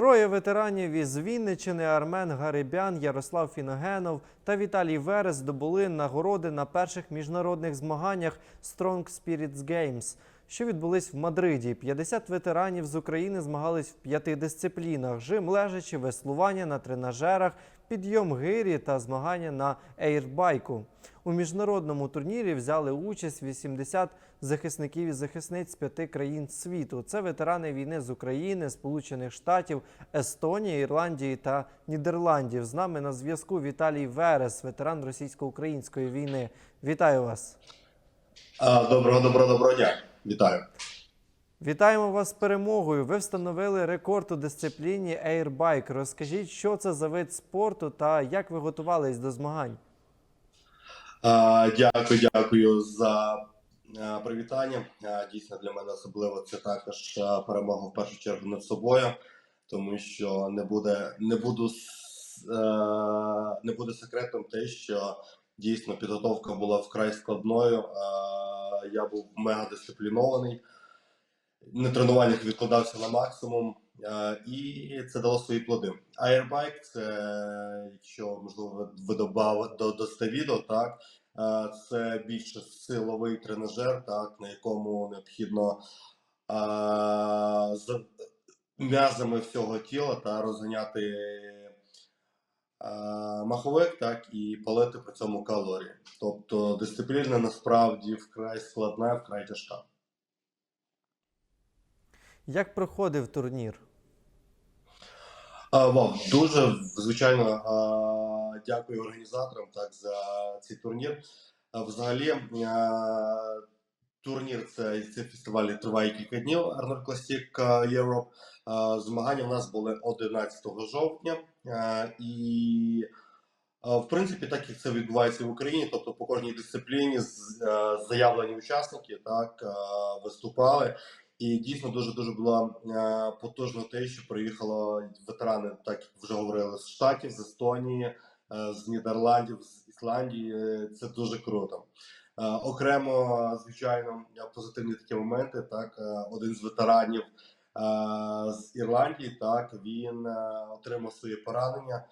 Троє ветеранів із Вінничини Армен Гарибян, Ярослав Фіногенов та Віталій Верес здобули нагороди на перших міжнародних змаганнях Strong Spirits Games, що відбулись в Мадриді. 50 ветеранів з України змагались в п'яти дисциплінах: жим лежачі, веслування на тренажерах, підйом гирі та змагання на ейрбайку. У міжнародному турнірі взяли участь 80 захисників і захисниць п'яти країн світу. Це ветерани війни з України, Сполучених Штатів, Естонії, Ірландії та Нідерландів. З нами на зв'язку Віталій Верес, ветеран російсько-української війни. Вітаю вас! Доброго, доброго, доброго дня. Вітаю. Вітаємо вас з перемогою. Ви встановили рекорд у дисципліні Airbike. Розкажіть, що це за вид спорту та як ви готувались до змагань? А, Дякую, дякую за а, привітання. Дійсно, для мене особливо це також перемога в першу чергу над собою, тому що не буде, не буду е, не буде секретом те, що дійсно підготовка була вкрай складною. Я був мега дисциплінований. На тренуваннях відкладався на максимум, е, і це дало свої плоди. Airbike – це, якщо можливо ви добав до дасте відео, так е, це більше силовий тренажер, так на якому необхідно е, з м'язами всього тіла та розганяти е, маховик, так і палити при цьому калорії. Тобто дисципліна насправді вкрай складна, вкрай тяжка. Як проходив турнір? А, Вов, дуже звичайно а, дякую організаторам так за цей турнір. А, Взагалі, а, турнір це, це фестиваль триває кілька днів. Arnold Classic Europe. А, Змагання в нас були 11 жовтня, А, і в принципі, так як це відбувається в Україні, тобто по кожній дисципліні заявлені учасники так виступали. І дійсно дуже дуже була е, потужно те, що приїхало ветерани, так як вже говорили, з Штатів, з Естонії, е, з Нідерландів, з Ісландії. Е, Це дуже круто. Окремо, звичайно, позитивні такі моменти. Так, один з ветеранів з Ірландії, так він отримав своє поранення,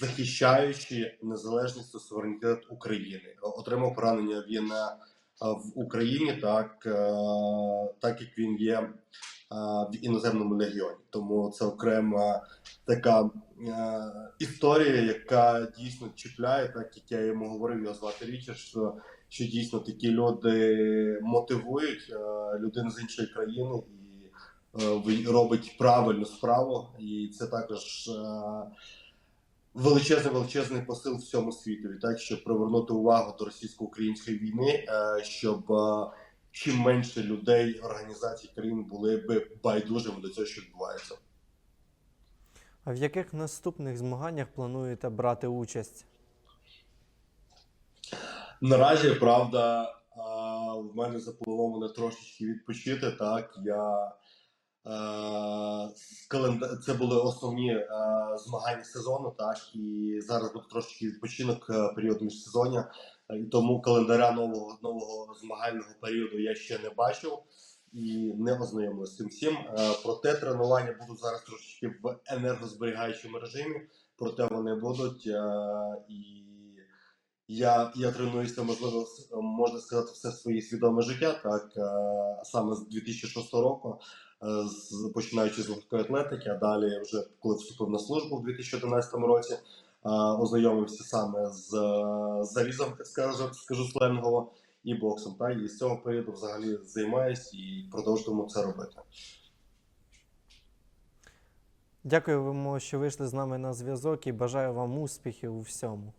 захищаючи незалежність та суверенітет України. Отримав поранення він. Е, в Україні, так, е, так як він є е, в іноземному легіоні. Тому це окрема така історія, яка дійсно чіпляє, так як я йому говорив, його звати Річард, що, що дійсно такі люди мотивують людину з іншої країни і робить правильну справу. І це також. Величезний величезний посил всьому світові, так щоб привернути увагу до російсько-української війни, е, щоб е, чим менше людей, організацій країн були би байдужими до цього, що відбувається. А в яких наступних змаганнях плануєте брати участь? Наразі правда, е, в мене заплановано трошечки відпочити. Так я це були основні е, змагання сезону, так і зараз буде трошечки відпочинок е, період міжсезоння. Е, І тому календаря нового нового змагального періоду я ще не бачив і не ознайомився з цим всім. Е, Проте тренування будуть зараз трошечки в енергозберігаючому режимі, проте вони будуть е, і. Я, я тренуюся, можливо, можна сказати, все своє свідоме життя, так е, саме з 2006 року, е, починаючи з легкої атлетики, а далі, вже коли вступив на службу в 2011 році, е, ознайомився саме з е, залізом, скажу, скажу сленгово, і боксом. Та, і з цього періоду взагалі займаюсь і продовжуємо це робити. Дякуємо, що вийшли з нами на зв'язок і бажаю вам успіхів у всьому.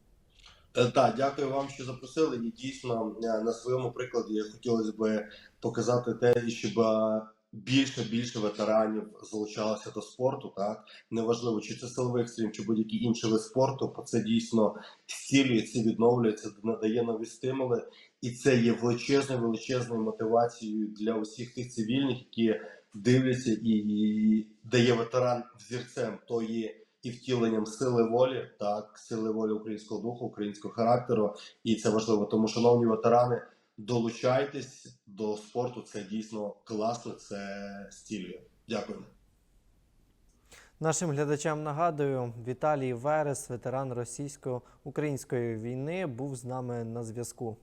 Е, Так, дякую вам, що запросили. І дійсно е, на своєму прикладі хотілося б показати те, щоб е, більше більше ветеранів залучалося до спорту. Так неважливо, чи це силовий екстрім, чи будь-який інший вид спорту, бо це дійсно зцілюється, відновлюється, надає нові стимули, і це є величезною величезною мотивацією для усіх тих цивільних, які дивляться і, і дає ветеран взірцем тої і втіленням сили волі, так, сили волі українського духу, українського характеру. І це важливо. Тому, шановні ветерани, долучайтесь до спорту. Це дійсно класно, це стілює. Дякую. Нашим глядачам нагадую, Віталій Верес, ветеран російсько-української війни, був з нами на зв'язку.